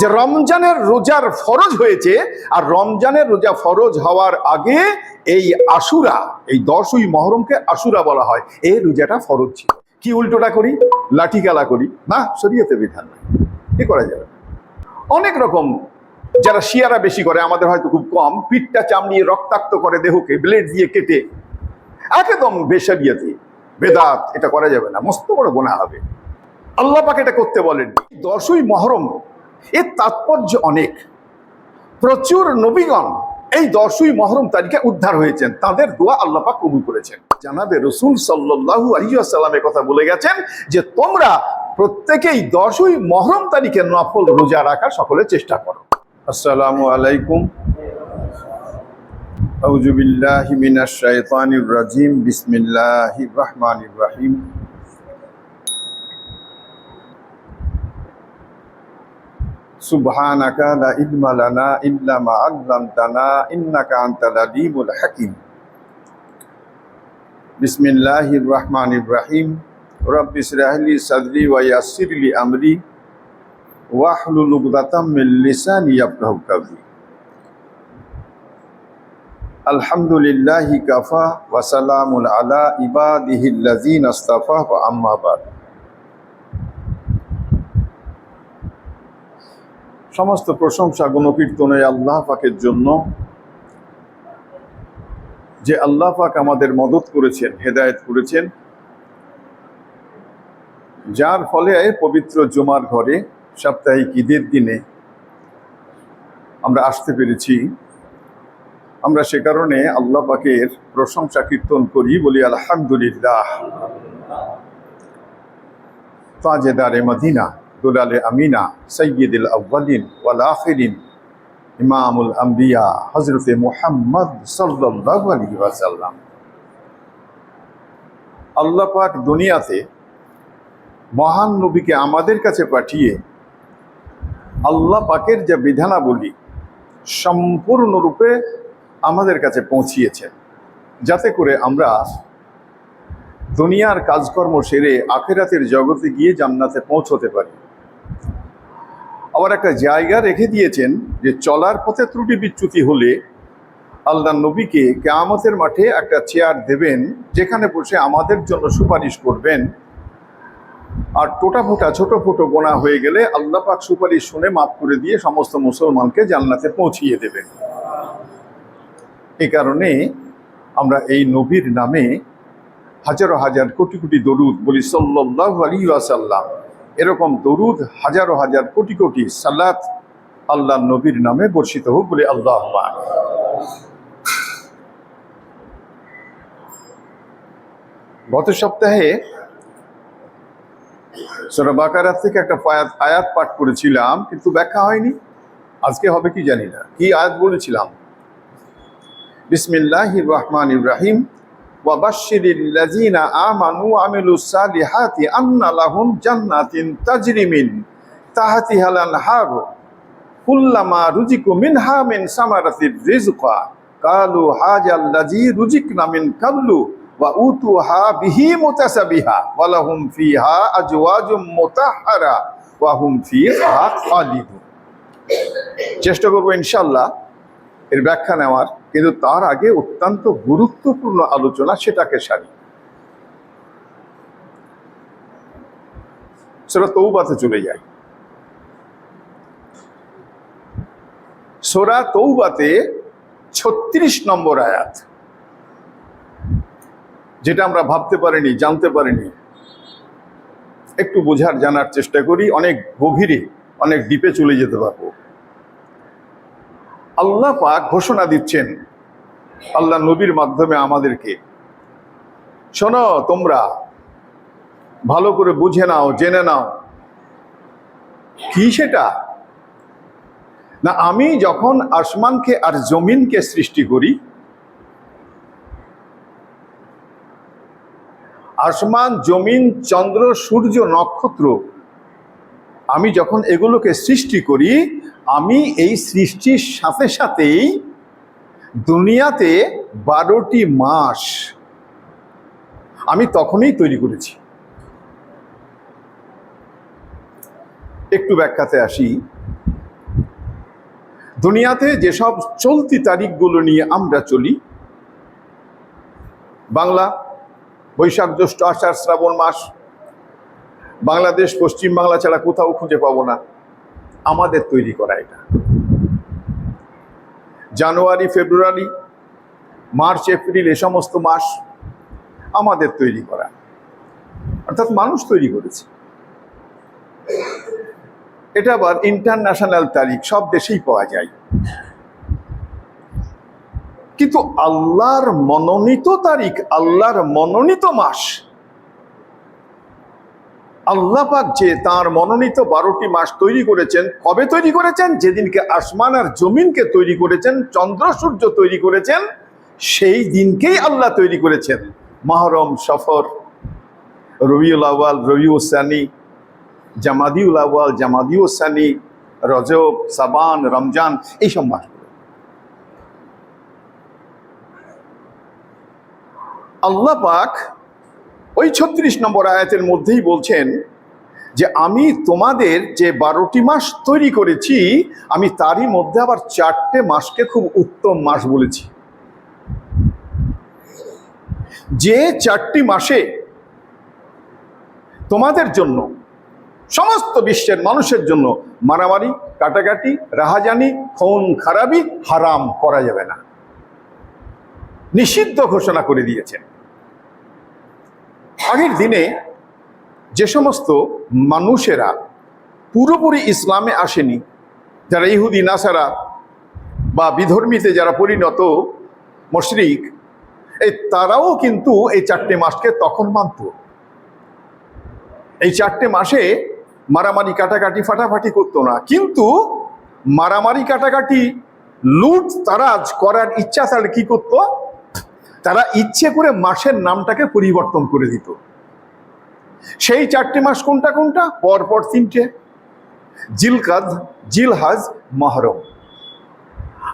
যে রমজানের রোজার ফরজ হয়েছে, আর রমজানের রোজা ফরজ হওয়ার আগে এই আশুরা, এই দশই মহরমকে আশুরা বলা হয়। এই রোজাটা ফরজ ছিল। কি উল্টোটা করি? লাঠি খেলা করি। না শরীয়তে বিধান নাই। কি করা যাবে? অনেক রকম যারা শিয়ারা বেশি করে, আমাদের হয়তো খুব কম, পিঠটা চামড়িয়ে রক্তাক্ত করে দেহকে, ব্লেড দিয়ে কেটে, একদম বেসারিয়াতে বেদাত, এটা করা যাবে না। মস্ত বড় গোনা হবে। আল্লাহ পাক এটা করতে বলেন। দশই মহরম এর তাৎপর্য অনেক। প্রচুর নবীগণ এই দশই মহরম তারিখে উদ্ধার হয়েছেন। তাদের দোয়া আল্লাহ পাক কবুল করেছেন। জানাবে রসুল সাল্লাহু আলিয়াল্লামের কথা বলে গেছেন যে, তোমরা প্রত্যেকেই দশই মহরম তারিখে নফল রোজা রাখার সকলে চেষ্টা করো। আসসালামু আলাইকুম। আউযু বিল্লাহি মিনাশ শাইতানির রাজিম। বিসমিল্লাহির রহমানির রহিম। سبحانك لا علم لنا إلا ما علمتنا إنك أنت العليم الحكيم. بسم الله الرحمن الرحيم. رب اشرح لي صدري ويسر لي أمري. واحلل عقدة من لساني يفقهوا قولي. الحمد لله كفى وسلام على عباده الذين اصطفى وأما بعد. সমস্ত প্রশংসা, গুণকীর্তনে আল্লাহ পাকের জন্য। যে আল্লাহ পাক আমাদের মদত করেছেন, হেদায়েত করেছেন। যার ফলে পবিত্র জুমার ঘরে, সাপ্তাহিক ঈদের দিনে আমরা আসতে পেরেছি। আমরা সে কারণে আল্লাহ পাকের প্রশংসা কীর্তন করি, বলি আলহামদুলিল্লাহ। তাজেদারে মদিনা। দুলালে আমিনা সৈয়দুল আউ্বালিন ওয়াল আখিরিন, ইমামুল আম্বিয়া হজরতে মুহাম্মদ সাল্লাল্লাহু আলাইহি ওয়াসাল্লাম। আল্লাহ পাক দুনিয়াতে মহান নবীকে আমাদের কাছে পাঠিয়ে আল্লাহ পাকের যে বিধানাবলী সম্পূর্ণরূপে আমাদের কাছে পৌঁছিয়েছেন। যাতে করে আমরা দুনিয়ার কাজকর্ম সেরে আখেরাতের জগতে গিয়ে জান্নাতে পৌঁছতে পারি। আবার একটা জায়গা রেখে দিয়েছেন যে চলার পথে ত্রুটি বিচ্যুতি হলে আল্লাহ নবীকে কেয়ামতের মাঠে একটা চেয়ার দেবেন যেখানে বসে আমাদের জন্য সুপারিশ করবেন। আর টোটা ফোটা, ছোট ফোটো গোনা হয়ে গেলে আল্লাহ পাক সুপারিশ শুনে মাফ করে দিয়ে সমস্ত মুসলমানকে জান্নাতে পৌঁছিয়ে দেবেন। এ কারণে আমরা এই নবীর নামে হাজারো হাজার কোটি কোটি দরুদ বলি সাল্লাহ আলী আসাল্লাম এরকম দরুদ হাজারো হাজার কোটি কোটি সাল্লাত আল্লাহ নবীর নামে বর্ষিত হোক বলে আল্লাহ গত সপ্তাহে সোনা বাকারাত থেকে একটা পায়াত আয়াত পাঠ করেছিলাম, কিন্তু ব্যাখ্যা হয়নি। আজকে হবে কি জানি না। কি আয়াত বলেছিলাম? বিসমিল্লাহির রহমান ইব্রাহিম وبشر الذين آمنوا وعملوا الصالحات أن لهم جنات تجري من تحتها الأنهار كلما رزقوا منها من ثمرة الرزق قالوا هذا الذي رزقنا من قبل وأوتوها به متشابها ولهم فيها أزواج مطهرة وهم فيها خالدون চেষ্টা করবো ইনশাল্লাহ এর ব্যাখ্যা নেওয়ার। কিন্তু তার আগে অত্যন্ত গুরুত্বপূর্ণ আলোচনা সেটাকে সারি। সেটা তৌবাতে চলে যায়। সোরা তৌবাতে ছত্রিশ নম্বর আয়াত। যেটা আমরা ভাবতে পারিনি, জানতে পারিনি। একটু বোঝার, জানার চেষ্টা করি, অনেক গভীরে, অনেক ডিপে চলে যেতে পারব। আল্লাহ পাক ঘোষণা দিচ্ছেন আল্লাহ নবীর মাধ্যমে আমাদেরকে। শোনো তোমরা, ভালো করে বুঝে নাও, জেনে নাও। কি সেটা? না, আমি যখন আসমানকে আর জমিনকে সৃষ্টি করি, আসমান, জমিন, চন্দ্র, সূর্য, নক্ষত্র, আমি যখন এগুলোকে সৃষ্টি করি আমি এই সৃষ্টির সাথে সাথেই দুনিয়াতে বারোটি মাস আমি তখনই তৈরি করেছি। একটু ব্যাখ্যাতে আসি। দুনিয়াতে যেসব চলতি তারিখগুলো নিয়ে আমরা চলি, বাংলা, বৈশাখ, জ্যৈষ্ঠ, আষাঢ়, শ্রাবণ মাস, বাংলাদেশ, পশ্চিম বাংলা ছাড়া কোথাও খুঁজে পাবো না। আমাদের তৈরি করা এটা। জানুয়ারি, ফেব্রুয়ারি, মার্চ, এপ্রিল, এ সমস্ত মাস আমাদের তৈরি করা। অর্থাৎ মানুষ তৈরি করেছে। এটা আবার ইন্টারন্যাশনাল তারিখ, সব দেশেই পাওয়া যায়। কিন্তু আল্লাহর মনোনীত তারিখ, আল্লাহর মনোনীত মাস আল্লাহ পাক যে তার মনোনীত বারোটি মাস তৈরি করেছেন, কবে তৈরি করেছেন? যেদিনকে আসমান আর জমিনকে তৈরি করেছেন, চন্দ্র, সূর্য তৈরি করেছেন, সেই দিনকেই আল্লাহ তৈরি করেছেন। মহরম, সফর, রবিউল আওয়াল রবিউল সানি, জামাদিউল আওয়াল জামাদিউল সানি, রজব, সাবান, রমজান এইসব মাসগুলো আল্লাহ পাক ওই ছত্রিশ নম্বর আয়াতের মধ্যেই বলছেন যে আমি তোমাদের যে বারোটি মাস তৈরি করেছি, আমি তারই মধ্যে আবার চারটে মাসকে খুব উত্তম মাস বলেছি। যে চারটি মাসে তোমাদের জন্য, সমস্ত বিশ্বের মানুষের জন্য মারামারি, কাটাকাটি, রাহাজানি, খুন, খারাপি হারাম করা যাবে না। নিষিদ্ধ ঘোষণা করে দিয়েছেন। আগের দিনে যে সমস্ত মানুষেরা পুরোপুরি ইসলামে আসেনি, যারা ইহুদি, নাসারা বা বিধর্মীতে যারা পরিণত মশরিক, এই তারাও কিন্তু এই চারটে মাসকে তখন মানত। এই চারটে মাসে মারামারি, কাটাকাটি, ফাটাফাটি করতো না। কিন্তু মারামারি, কাটাকাটি, লুট, তারাজ করার ইচ্ছা তাহলে কি করতো? তারা ইচ্ছে করে মাসের নামটাকে পরিবর্তন করে দিত। সেই চারটি মাস কোনটা কোনটা? পরপর তিনটে। জিলকাদ, জিলহাজ, মহরম।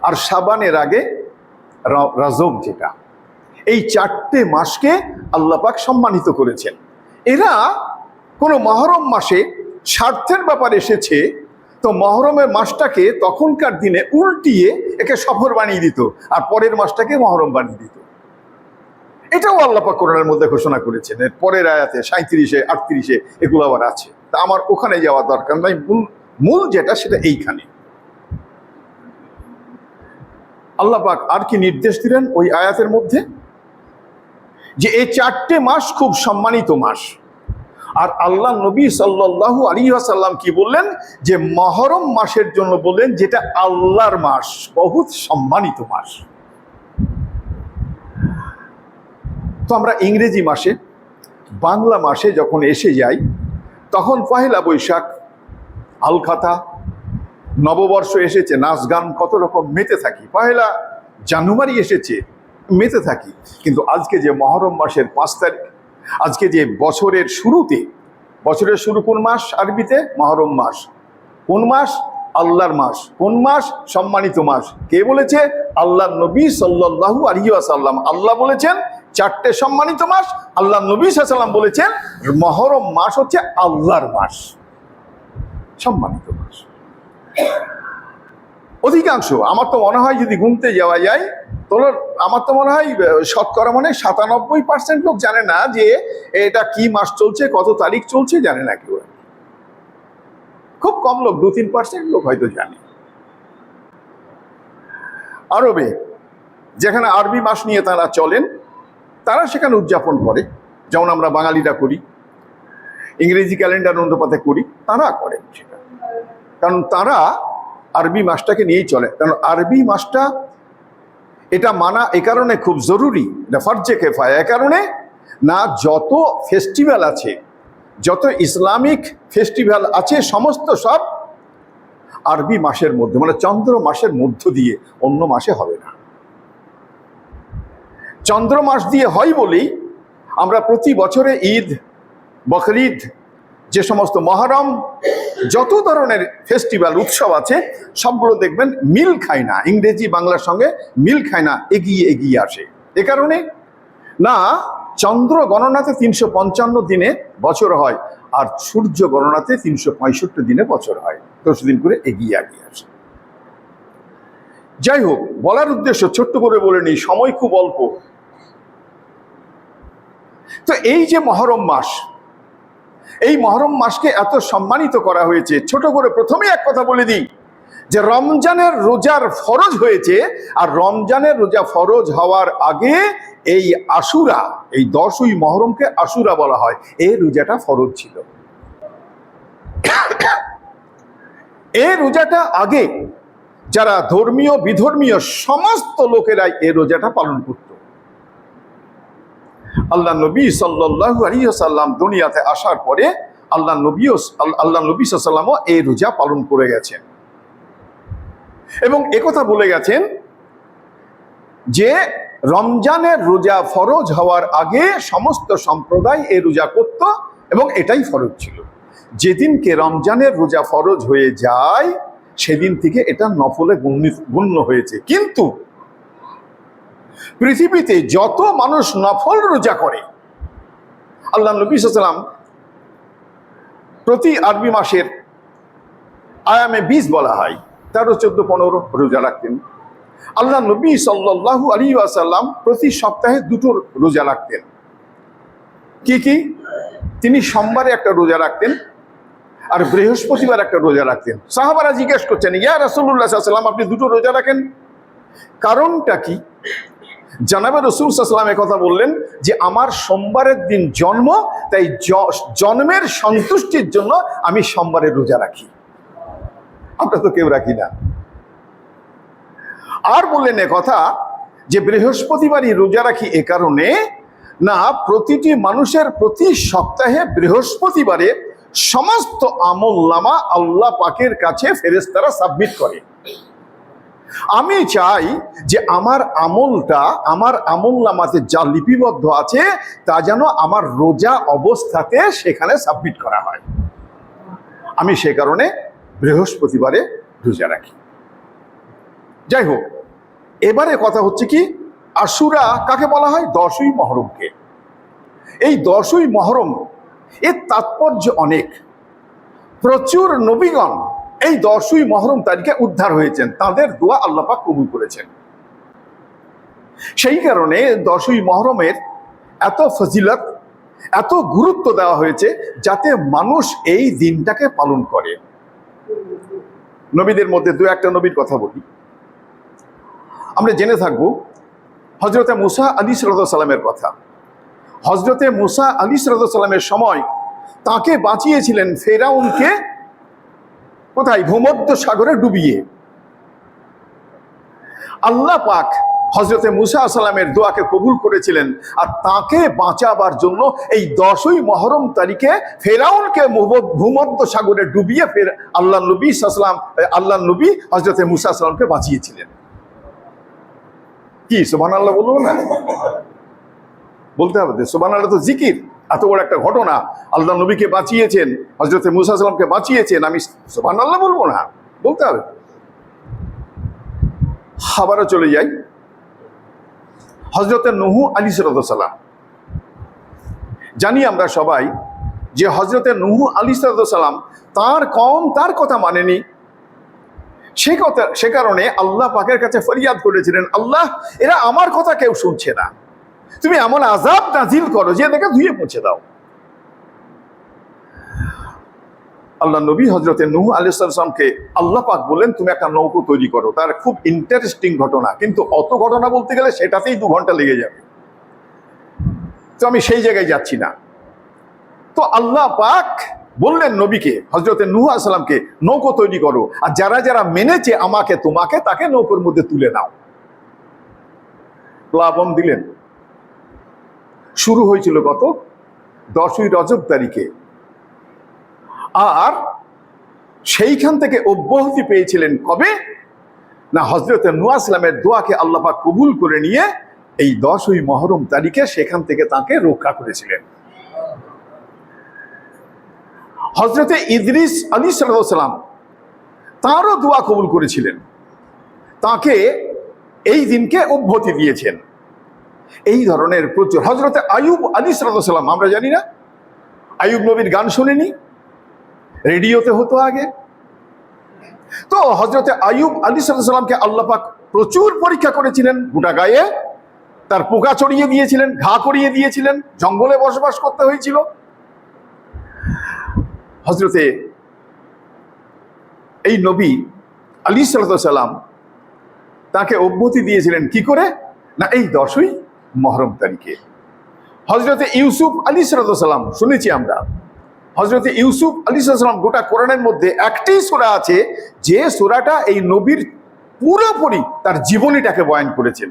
আর সাবানের আগে রজব যেটা। এই চারটে মাসকে আল্লাপাক সম্মানিত করেছেন। এরা কোনো মহরম মাসে স্বার্থের ব্যাপার এসেছে, তো মহরমের মাসটাকে তখনকার দিনে উল্টিয়ে একে সফর বানিয়ে দিত, আর পরের মাসটাকে মহরম বানিয়ে দিত। এটাও আল্লাপাক কোরআনের মধ্যে ঘোষণা করেছেন, এর পরের আয়াতে সাঁত্রিশে আটত্রিশে এগুলো আবার আছে। তা আমার ওখানে যাওয়া দরকার নাই, মূল মূল যেটা সেটা এইখানে। আল্লাপাক আর কি নির্দেশ দিলেন ওই আয়াতের মধ্যে? যে এই চারটে মাস খুব সম্মানিত মাস। আর আল্লাহ নবী সাল্লাল্লাহু আলী আসাল্লাম কি বললেন? যে মহরম মাসের জন্য বললেন যেটা আল্লাহর মাস, বহুত সম্মানিত মাস। তো আমরা ইংরেজি মাসে, বাংলা মাসে যখন এসে যাই, তখন পহেলা বৈশাখ, আলখাতা, নববর্ষ এসেছে, নাচ গান কত রকম মেতে থাকি। পহেলা জানুয়ারি এসেছে, মেতে থাকি। কিন্তু আজকে যে মহরম মাসের পাঁচ তারিখ, আজকে যে বছরের শুরুতে, বছরের শুরু কোন মাস আরবিতে? মহরম মাস। কোন মাস? আল্লাহর মাস। কোন মাস? সম্মানিত মাস। কে বলেছে? আল্লাহ নবী সাল্লাল্লাহু আলাইহি ওয়াসাল্লাম। আল্লাহ বলেছেন চারটে সম্মানিত মাস আল্লাহ নবী সাল্লাম বলেছেন, মহরম মাস হচ্ছে আল্লাহর মাস। সম্মানিত মাস। অধিকাংশ, আমার তো মনে হয় যদি ঘুমতে যাওয়া যায় তাহলে আমার তো মনে হয় শতকরা মানে সাতানব্বই পার্সেন্ট লোক জানে না যে এটা কি মাস চলছে, কত তারিখ চলছে, জানে না কেউ। খুব কম লোক দু তিন পার্সেন্ট লোক হয়তো জানে। আরবে, যেখানে আরবি মাস নিয়ে তারা চলেন তারা সেখানে উদযাপন করে। যেমন আমরা বাঙালিরা করি, ইংরেজি ক্যালেন্ডার অনুপাতে করি, তারা করেন সেটা। কারণ তারা আরবি মাসটাকে নিয়েই চলে। কারণ আরবি মাসটা এটা মানা এ কারণে খুব জরুরি, এটা ফরজে কেফায়। এ কারণে না যত ফেস্টিভ্যাল আছে, যত ইসলামিক ফেস্টিভ্যাল আছে, সমস্ত সব আরবি মাসের মধ্যে মানে চন্দ্র মাসের মধ্য দিয়ে অন্য মাসে হবে না। চন্দ্র মাস দিয়ে হয় বলেই আমরা প্রতি বছরে ঈদ, বকরিদ, যে সমস্ত মহরম, যত ধরনের ফেস্টিভ্যাল, উৎসব আছে, সবগুলো দেখবেন মিল খায় না। ইংরেজি বাংলার সঙ্গে মিল খায় না, এগিয়ে এগিয়ে আসে। এ কারণে না, চন্দ্র গণনাতে তিনশো পঞ্চান্ন দিনে বছর হয় আর সূর্য গণনাতে তিনশো পঁয়ষট্টি দিনে বছর হয়। দশ দিন করে এগিয়ে এগিয়ে আসে। যাই হোক, বলার উদ্দেশ্য ছোট্ট করে বলে নিই, সময় খুব অল্প। তো এই যে মহরম মাস, এই মহরম মাসকে এত সম্মানিত করা হয়েছে। ছোট করে প্রথমে এক কথা বলে দিই যে রমজানের রোজার ফরজ হয়েছে আর রমজানের রোজা ফরজ হওয়ার আগে এই আশুরা, এই দশই মহরমকে আশুরা বলা হয়। এই রোজাটা ফরজ ছিল। এই রোজাটা আগে যারা ধর্মীয়, বিধর্মীয়, সমস্ত লোকেরাই এই রোজাটা পালন করত। আল্লাহ নবী সাল্লাহ আলিয়াল্লাম দুনিয়াতে আসার পরে আল্লাহ নবীও আল্লাহ নবী সাল্লামও এই রোজা পালন করে গেছেন। এবং একথা বলে গেছেন যে রমজানের রোজা ফরজ হওয়ার আগে সমস্ত সম্প্রদায় এই রোজা করত এবং এটাই ফরজ ছিল। যেদিনকে রমজানের রোজা ফরজ হয়ে যায়, সেদিন থেকে এটা নফলে গণ্য হয়েছে। কিন্তু পৃথিবীতে যত মানুষ নফল রোজা করে, আল্লাহ নবী সাল্লাম প্রতি আরবি মাসের আয়ামে বিশ বলা হয়, তেরো, চোদ্দ, পনেরো রোজা রাখতেন। আল্লাহ নবী সাল্লাল্লাহু আলী আসাল্লাম প্রতি সপ্তাহে দুটো রোজা রাখতেন। কি কি? তিনি সোমবারে একটা রোজা রাখতেন আর বৃহস্পতিবার একটা রোজা রাখতেন। সাহাবারা জিজ্ঞেস করছেন, ইয়া রাসুল্লাহ সাল্লাম আপনি দুটো রোজা রাখেন? কারণটা কি? জানাবে রসুল সাল্লাম কথা বললেন যে আমার সোমবারের দিন জন্ম, তাই জন্মের সন্তুষ্টির জন্য আমি সোমবারে রোজা রাখি। আমরা তো কেউ রাখি না। আর বললেন কথা যে বৃহস্পতিবারই রোজা রাখি এ কারণে না, প্রতিটি মানুষের প্রতি সপ্তাহে বৃহস্পতিবারে সমস্ত আমল নামা আল্লাহ পাকের কাছে ফেরেস্তারা সাবমিট করে। আমি চাই যে আমার আমলটা, আমার আমল নামাতে যা লিপিবদ্ধ আছে, তা যেন আমার রোজা অবস্থাতে সেখানে সাবমিট করা হয়। আমি সে কারণে বৃহস্পতিবারে রোজা রাখি। যাই হোক, এবারে কথা হচ্ছে কি, আশুরা কাকে বলা হয়? দশই মহরমকে। এই দশই মহরম, এর তাৎপর্য অনেক। প্রচুর নবীগণ এই দশই মহরম তারিখে উদ্ধার হয়েছেন। তাদের দোয়া আল্লাপাক কবুল করেছেন। সেই কারণে দশই মহরমের এত ফজিলত, এত গুরুত্ব দেওয়া হয়েছে যাতে মানুষ এই দিনটাকে পালন করে। নবীদের মধ্যে দু একটা নবীর কথা বলি। আমরা জেনে থাকব হজরতে মুসা আলী সালামের কথা। হজরতে মুসা আলী সালামের সময় তাকে বাঁচিয়েছিলেন ফেরাউনকে কোথায়? ভূমধ্য সাগরে ডুবিয়ে। আল্লাহ পাক হজরতে মুসা সালামের দোয়াকে কবুল করেছিলেন আর তাকে বাঁচাবার জন্য এই দশই মহরম তারিখে ফেরাউনকে ভূমধ্য সাগরে ডুবিয়ে ফের আল্লাহ নবী সাল্লাম আল্লাহ নবী হজরতে মুসা সালামকে বাঁচিয়েছিলেন। কি সোবান আল্লাহ বলব না? বলতে হবে সোবান আল্লাহ তো জিকির। এত বড় একটা ঘটনা আল্লাহ নবীকে বাঁচিয়েছেন হজরতে মুসা বাঁচিয়েছেন, আমি আল্লাহ বলব না, বলতে হবে। আবারও চলে যাই। হজরতে নহু আলী সালাম। জানি আমরা সবাই যে হজরতে নহু আলী সালাম তার কম তার কথা মানেনি। সে কথা, সে কারণে আল্লাহ পাকের কাছে ফরিয়াদ করেছিলেন, আল্লাহ, এরা আমার কথা কেউ শুনছে না। তুমি এমন আজাব নাজিল করো যে দেখে ধুয়ে মুছে দাও। আল্লাহ নবী হজরতে নুহ আলিয়াকে আল্লাহ পাক বললেন, তুমি একটা নৌকো তৈরি করো। তার খুব ইন্টারেস্টিং ঘটনা। কিন্তু অত ঘটনা বলতে গেলে সেটাতেই দু ঘণ্টা লেগে যাবে। তো আমি সেই জায়গায় যাচ্ছি না। তো আল্লাহ পাক বললেন নবীকে হজরতে নুহ আসলামকে নৌকো তৈরি করো। আর যারা যারা মেনেছে আমাকে, তোমাকে তাকে নৌকোর মধ্যে তুলে নাও। প্লাবন দিলেন। শুরু হয়েছিল গত দশই রজব তারিখে। আর সেইখান থেকে অব্যাহতি পেয়েছিলেন কবে? না হজরত নুয়া ইসলামের দোয়াকে আল্লাপা কবুল করে নিয়ে এই দশই মহরম তারিখে সেখান থেকে তাকে রক্ষা করেছিলেন। হজরতে ইদরিস আলী সালাম তাঁরও দোয়া কবুল করেছিলেন। তাকে এই দিনকে অব্যাহতি দিয়েছেন। এই ধরনের প্রচুর। হজরতে আয়ুব আলী সালাম, আমরা জানি না? আয়ুব নবীর গান শুনিনি? রেডিওতে হতো আগে? তো হজরতে আয়ুব আলী সাল্লামকে আল্লাহ পাক প্রচুর পরীক্ষা করেছিলেন। গোটা গায়ে তার পোকা চড়িয়ে দিয়েছিলেন, ঘা করিয়ে দিয়েছিলেন, জঙ্গলে বসবাস করতে হয়েছিল। হজরতে এই নবী আলী সাল্লাম তাকে অব্যতি দিয়েছিলেন কি করে? না, এই দশই মহরম তারিখে হজরতে ইউসুফ আলী সাল্লাম শুনেছি আমরা। হজরতে ইউসুফ আলী সাল্লাম গোটা কোরআনের মধ্যে একটি সোরা আছে, যে সোরাটা এই নবীর পুরোপুরি তার জীবনীটাকে বয়ান করেছেন।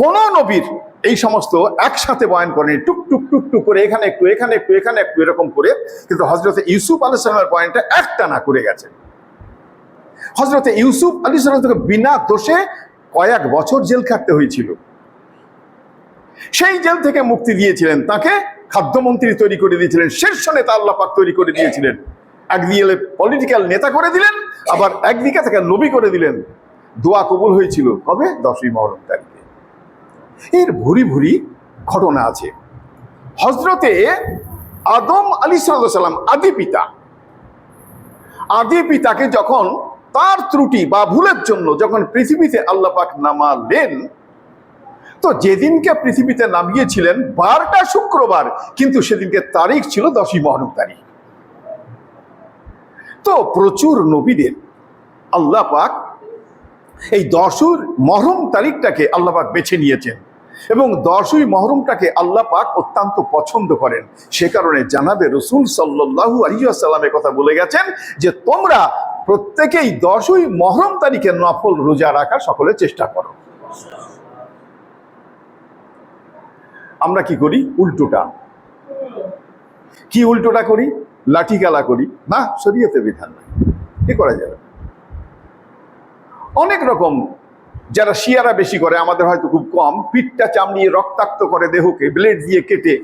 কোন নবীর এই সমস্ত একসাথে বয়ান করেনি টুক টুক টুক টুক করে এখানে একটু এখানে একটু এখানে একটু, এরকম করে, কিন্তু হজরতে ইউসুফ আলী সাল্লামের বয়ানটা একটা না করে গেছে। হজরতে ইউসুফ আলী সাল্লামকে বিনা দোষে কয়েক বছর জেল খাটতে হয়েছিল। সেই জেল থেকে মুক্তি দিয়েছিলেন, তাকে খাদ্যমন্ত্রী তৈরি করে দিয়েছিলেন, শীর্ষ নেতা আল্লাহ পাক তৈরি করে দিয়েছিলেন। একদিকে পলিটিক্যাল নেতা করে দিলেন, আবার একদিকে তাকে নবী করে দিলেন। দোয়া কবুল হয়েছিল কবে? দশই মহরম তারিখে। এর ভুরি ভুরি ঘটনা আছে। হজরতে আদম আলী সাল্লাম, আদি পিতা, আদি পিতাকে যখন তার ত্রুটি বা ভুলের জন্য যখন পৃথিবীতে আল্লাহ পাক নামালেন তো যেদিনকে পৃথিবীতে নামিয়েছিলেন বারটা শুক্রবার, কিন্তু সেদিনকে তারিখ ছিল দশই মহরম তারিখ। তো প্রচুর নবীদের আল্লাহ পাক এই দশর মহরম তারিখটাকে আল্লাহ পাক বেছে নিয়েছেন এবং দশই মহরমটাকে আল্লাহ পাক অত্যন্ত পছন্দ করেন। সে কারণে জানাবে রসুল সাল্লাহু আলিয়াসাল্লামের কথা বলে গেছেন যে, তোমরা প্রত্যেকেই দশই মহরম তারিখে নফল রোজা রাখার সকলে চেষ্টা করো। আমরা কি করি? উল্টোটা। কি উল্টোটা করি? লাঠি খেলা করি। না শরীয়তে বিধান নাই। কি করা যাবে? অনেক রকম যারা শিয়ারা বেশি করে, আমাদের হয়তো খুব কম, পিঠটা চামড়িয়ে রক্তাক্ত করে দেহকে ব্লেড দিয়ে কেটে,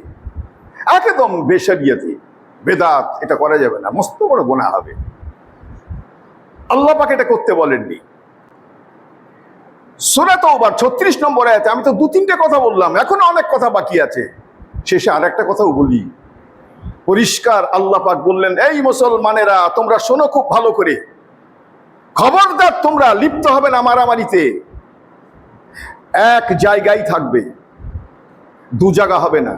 একদম বেসারিয়াতে বেদাত, এটা করা যাবে না। মস্ত বড় গোনা হবে। আল্লাহ পাকে এটা করতে বলেননি। সুরাত ওবার ছত্রিশ নম্বর আছে আমি তো দু, তিনটে কথা বললাম, এখনও অনেক কথা বাকি আছে। শেষে আর একটা কথাও বলি। পরিষ্কার আল্লাহ পাক বললেন, এই মুসলমানেরা, তোমরা শোনো খুব ভালো করে। খবরদার তোমরা, লিপ্ত হবে না মারামারিতে। এক জায়গায় থাকবে, দু জায়গা হবে না।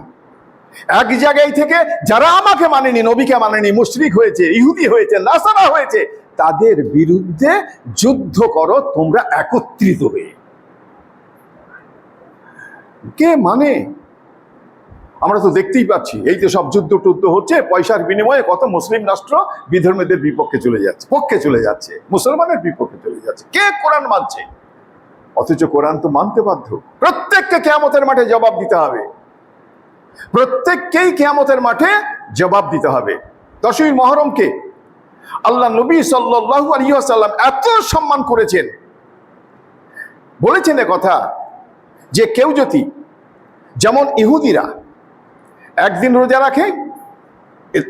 এক জায়গায় থেকে যারা আমাকে মানেনি, নবীকে মানেনি, মুশরিক হয়েছে, ইহুদি হয়েছে, নাসারা হয়েছে তাদের বিরুদ্ধে যুদ্ধ করো, তোমরা একত্রিত হয়ে। কে মানে? আমরা তো দেখতেই পাচ্ছি, এই যে সব যুদ্ধ টুদ্ধ হচ্ছে, পয়সার বিনিময়ে কত মুসলিম রাষ্ট্র বিধর্মীদের বিপক্ষে চলে যাচ্ছে, পক্ষে চলে যাচ্ছে, মুসলমানের বিপক্ষে চলে যাচ্ছে। কে কোরআন মানছে? অথচ কোরআন তো মানতে বাধ্য। প্রত্যেককে কেয়ামতের মাঠে জবাব দিতে হবে। প্রত্যেককেই কেয়ামতের মাঠে জবাব দিতে হবে। দশই মহরমকে আল্লাহ নবী সাল্লাহু আলিয়াল্লাম এত সম্মান করেছেন। বলেছেন কথা যে কেউ যদি, যেমন ইহুদিরা, একদিন রোজা রাখে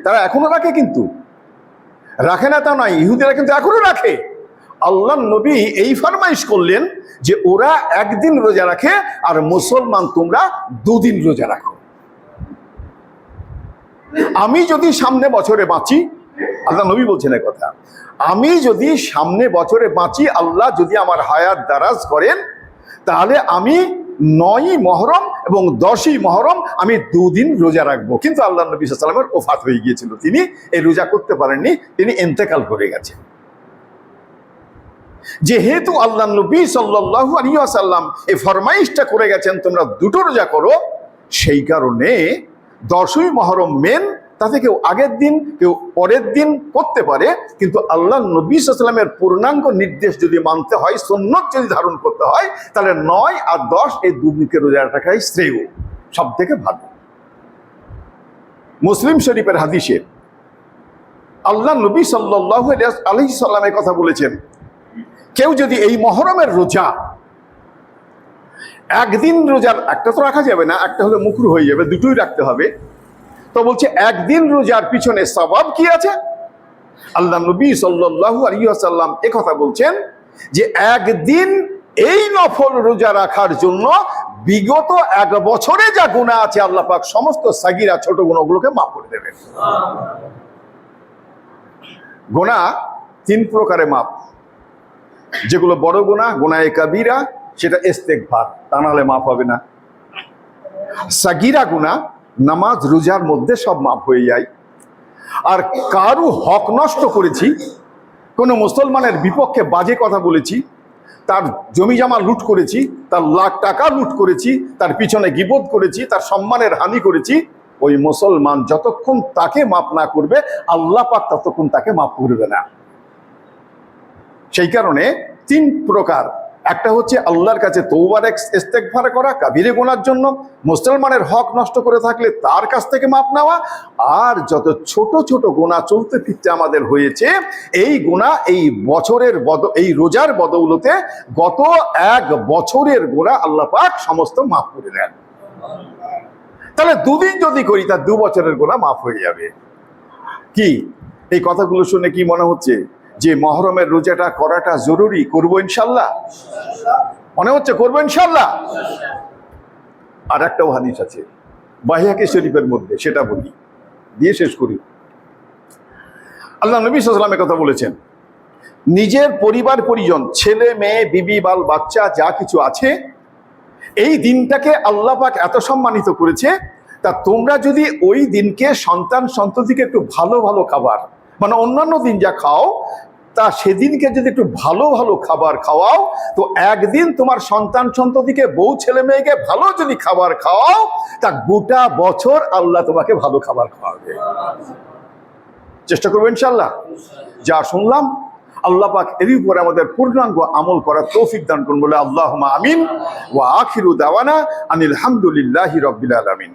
তারা এখনও রাখে কিন্তু। রাখে না তা নয়, ইহুদিরা কিন্তু এখনও রাখে। আল্লাহ নবী এই ফরমাইশ করলেন যে ওরা একদিন রোজা রাখে আর মুসলমান তোমরা দুদিন রোজা রাখো। আমি যদি সামনে বছরে বাঁচি আল্লাহ নবী বলছেন কথা। আমি যদি সামনে বছরে বাঁচি, আল্লাহ যদি আমার হায়াত দারাজ করেন, তাহলে আমি নয়ই মহরম এবং দশই মহরম আমি দুদিন রোজা রাখব। কিন্তু আল্লাহ নবী সাল্লামের ওফাত হয়ে গিয়েছিল। তিনি এই রোজা করতে পারেননি, তিনি এন্তেকাল করে গেছেন। যেহেতু আল্লাহ নবী সাল্লাহু আলিয়াসাল্লাম এই ফরমাইশটা করে গেছেন, তোমরা দুটো রোজা করো, সেই কারণে দশই মহরম মেন তাতে কেউ আগের দিন, কেউ পরের দিন করতে পারে, কিন্তু আল্লাহ নবী সাল্লামের পূর্ণাঙ্গ নির্দেশ যদি মানতে হয় সন্ন্যত যদি ধারণ করতে হয়, তাহলে নয় আর দশ এই দুদিনকে রোজা রাখাই শ্রেয় সব থেকে ভালো। মুসলিম শরীফের হাদিসে আল্লাহ নবী সাল্লাহ আলহি সাল্লামের কথা বলেছেন, কেউ যদি এই মহরমের রোজা, একদিন রোজার একটা তো রাখা যাবে না, একটা হলে মুকরু হয়ে যাবে, দুটোই রাখতে হবে তো বলছে, একদিন রোজার পিছনে সবাব কি আছে? আল্লাহ নবী ওয়াসাল্লাম এ কথা বলছেন যে, একদিন এই নফল রোজা রাখার জন্য বিগত এক বছরে যা গুণা আছে, আল্লাহ পাক সমস্ত সাগিরা ছোট গুণগুলোকে মাফ করে দেবেন। গোনা তিন প্রকারে মাপ। যেগুলো বড় গোনা গোনায় কাবিরা, সেটা ইস্তেকভার তা নাহলে মাপ হবে না। সাগিরা গুনা নামাজ, রোজার মধ্যে সব মাফ হয়ে যায়। আর কারু হক নষ্ট করেছি, কোনো মুসলমানের বিপক্ষে বাজে কথা বলেছি, তার জমি জমা লুট করেছি, তার লাখ টাকা লুট করেছি, তার পিছনে গিবোধ করেছি, তার সম্মানের হানি করেছি, ওই মুসলমান যতক্ষণ তাকে মাপ না করবে, আল্লাহ পাক ততক্ষণ তাকে মাপ করবে না। সেই কারণে তিন প্রকার একটা হচ্ছে আল্লাহর কাছে তৌবার ইস্তেকভার করা কাবিরে গোনার জন্য মুসলমানের হক নষ্ট করে থাকলে তার কাছ থেকে মাপ নেওয়া, আর যত ছোট ছোট গোনা চলতে ফিরতে আমাদের হয়েছে, এই গোনা এই বছরের বদ, এই রোজার বদৌলতে গত এক বছরের গোনা আল্লাহ পাক সমস্ত মাফ করে দেন। তাহলে দুদিন যদি করি, তার দু বছরের গোনা মাফ হয়ে যাবে। কি? এই কথাগুলো শুনে কি মনে হচ্ছে? যে মহরমের রোজাটা করাটা জরুরি, করব ইনশাল্লাহ? মনে হচ্ছে করব ইনশাল্লাহ? আর একটাও হাদিস আছে, বাহিয়াকে শরীফের মধ্যে, সেটা বলি, দিয়ে শেষ করি। আল্লাহ নবী সাল্লামের কথা বলেছেন, নিজের পরিবার পরিজন, ছেলে, মেয়ে, বিবি, বাল, বাচ্চা, যা কিছু আছে, এই দিনটাকে আল্লাহ পাক এত সম্মানিত করেছে, তা তোমরা যদি ওই দিনকে সন্তান সন্ততিকে একটু ভালো ভালো খাবার মানে অন্যান্য দিন যা খাও তা সেদিনকে যদি একটু ভালো ভালো খাবার খাওয়াও, তো একদিন তোমার সন্তান সন্ততিকে বউ ছেলে মেয়েকে ভালো যদি খাবার খাওয়াও, তা গোটা বছর আল্লাহ তোমাকে ভালো খাবার খাওয়াবে। চেষ্টা করব ইনশাল্লাহ যা শুনলাম, আল্লাহ পাক এরই উপরে আমাদের পূর্ণাঙ্গ আমল করার তৌফিক দান করুন বলে আল্লাহ আমিন। ওয়া আখিরু দাওয়ানা আনিল হামদুলিল্লাহি রব্বিল আলামিন।